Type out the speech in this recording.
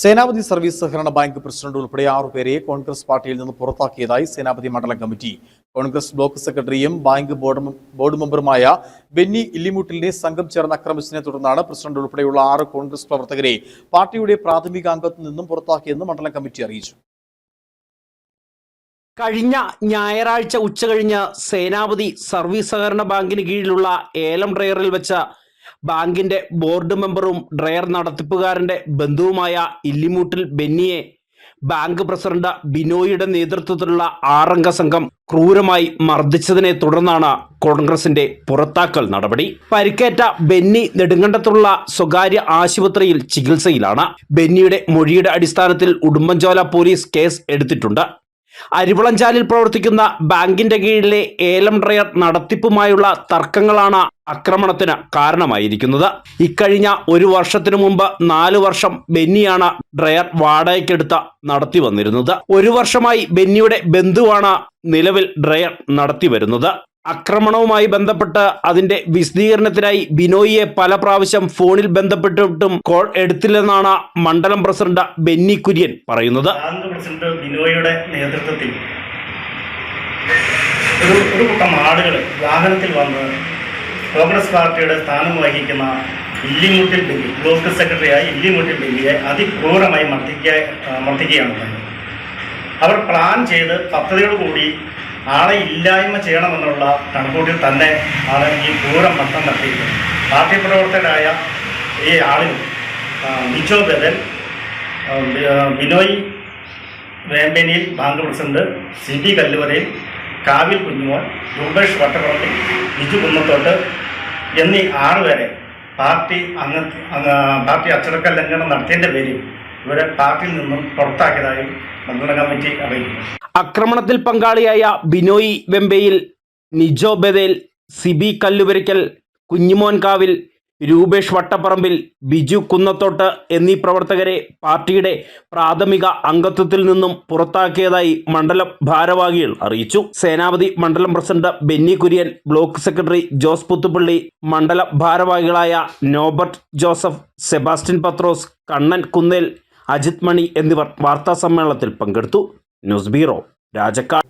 സേനാപതി service സഹകരണ bank president ഉൾപ്പെടെ ആറുപേരെ കോൺഗ്രസ് പാർട്ടിയിൽ നിന്ന് പുറത്താക്കിയതായി സേനാപതി മണ്ഡലം കമ്മിറ്റി. കോൺഗ്രസ് ബ്ലോക്ക് സെക്രട്ടറിയും ബാങ്ക് ബോർഡ് ബോർഡ് മെമ്പറുമായ ബെന്നി ഇല്ലിമുട്ടിലിനെ സംഘം ചേർന്ന് ആക്രമിച്ചതിനെ തുടർന്നാണ് പ്രസിഡന്റ് ഉൾപ്പെടെയുള്ള ആറ് കോൺഗ്രസ് പ്രവർത്തകരെ പാർട്ടിയുടെ പ്രാഥമിക അംഗത്വത്തിൽ നിന്നും പുറത്താക്കിയെന്ന് മണ്ഡലം കമ്മിറ്റി അറിയിച്ചു. കഴിഞ്ഞ ഞായറാഴ്ച ഉച്ചകഴിഞ്ഞ് സേനാപതി സർവീസ് സഹകരണ ബാങ്കിന് കീഴിലുള്ള ഏലം ഡ്രയറിൽ വെച്ച ബാങ്കിന്റെ ബോർഡ് മെമ്പറും ഡ്രയർ നടത്തിപ്പുകാരന്റെ ബന്ധുവുമായ ഇല്ലിമൂട്ടിൽ ബെന്നിയെ ബാങ്ക് പ്രസിഡന്റ് ബിനോയിയുടെ നേതൃത്വത്തിലുള്ള ആറംഗ സംഘം ക്രൂരമായി മർദ്ദിച്ചതിനെ തുടർന്നാണ് കോൺഗ്രസിന്റെ പുറത്താക്കൽ നടപടി. പരിക്കേറ്റ ബെന്നി നെടുങ്കണ്ടത്തുള്ള സ്വകാര്യ ആശുപത്രിയിൽ ചികിത്സയിലാണ്. ബെന്നിയുടെ മൊഴിയുടെ അടിസ്ഥാനത്തിൽ ഉടുമ്പൻചോല പോലീസ് കേസ് എടുത്തിട്ടുണ്ട്. അരിവിളഞ്ചാലിൽ പ്രവർത്തിക്കുന്ന ബാങ്കിന്റെ കീഴിലെ ഏലം ഡ്രയർ നടത്തിപ്പുമായുള്ള തർക്കങ്ങളാണ് ആക്രമണത്തിന് കാരണമായിരിക്കുന്നത്. ഇക്കഴിഞ്ഞ ഒരു വർഷത്തിനു മുമ്പ് നാലു വർഷം ബെന്നിയാണ് ഡ്രയർ വാടകയ്ക്കെടുത്ത നടത്തി വന്നിരുന്നത്. ഒരു വർഷമായി ബെന്നിയുടെ ബന്ധുവാണ് നിലവിൽ ഡ്രയർ നടത്തി വരുന്നത്. ആക്രമണവുമായി ബന്ധപ്പെട്ട് അതിന്റെ വിശദീകരണത്തിനായി ബിനോയിയെ പല പ്രാവശ്യം ഫോണിൽ ബന്ധപ്പെട്ടിട്ടും കോൾ എടുത്തില്ലെന്നാണ് മണ്ഡലം പ്രസിഡന്റ് ബെന്നി കുര്യൻ പറയുന്നത്. പ്രസിഡന്റ് ബിനോയിയുടെ നേതൃത്വത്തിൽ ഒരു കൂട്ടം ആളുകൾ വാഹനത്തിൽ വന്ന് കോൺഗ്രസ് പാർട്ടിയുടെ സ്ഥാനം വഹിക്കുന്ന ഇല്ലിമുട്ടിൽ ബെല്ലി ബ്ലോക്ക് സെക്രട്ടറിയായ ഇല്ലിമുട്ടിൽ ബെല്ലിയെ അതിക്രൂരമായി മർദ്ദിക്കുക മർദ്ദിക്കുകയാണ്. അവർ പ്ലാൻ ചെയ്ത് പദ്ധതികൾ കൂടി ആളെ ഇല്ലായ്മ ചെയ്യണമെന്നുള്ള കണക്കൂട്ടിൽ തന്നെ ആണ് ഈ ക്രൂരം മർദ്ദം നടത്തിയിട്ടുള്ളത് പാർട്ടി പ്രവർത്തകരായ ഈ ആളിൽ നിജോ ബദൽ Binoy Vembaniyil bank president C B Kalluvarayil Kavil Kunjumon Rupesh വട്ടപ്പുറത്തിൽ Biju കുന്നത്തോട്ട് എന്നീ ആറുപേരെ പാർട്ടി അംഗ- പാർട്ടി അച്ചടക്ക ലംഘനം നടത്തിയതിന്റെ പേരിൽ ഇവരെ പാർട്ടിയിൽ നിന്നും പുറത്താക്കിയതായി മണ്ഡല കമ്മിറ്റി അറിയിക്കുന്നു. ആക്രമണത്തിൽ പങ്കാളിയായ ബിനോയി വെമ്പയിൽ നിജോ ബദേൽ സിബി കല്ലുവരിക്കൽ കുഞ്ഞുമോൻ കാവിൽ രൂപേഷ് വട്ടപ്പറമ്പിൽ ബിജു കുന്നത്തോട്ട് എന്നീ പ്രവർത്തകരെ പാർട്ടിയുടെ പ്രാഥമിക അംഗത്വത്തിൽ നിന്നും പുറത്താക്കിയതായി മണ്ഡലം ഭാരവാഹികൾ അറിയിച്ചു. സേനാപതി മണ്ഡലം president Benny Kurian block secretary Jose Puthuppally മണ്ഡല ഭാരവാഹികളായ നോബർട്ട് ജോസഫ് സെബാസ്റ്റ്യൻ പത്രോസ് കണ്ണൻ കുന്നേൽ അജിത് മണി എന്നിവർ വാർത്താ സമ്മേളനത്തിൽ പങ്കെടുത്തു. News bureau Rajakkad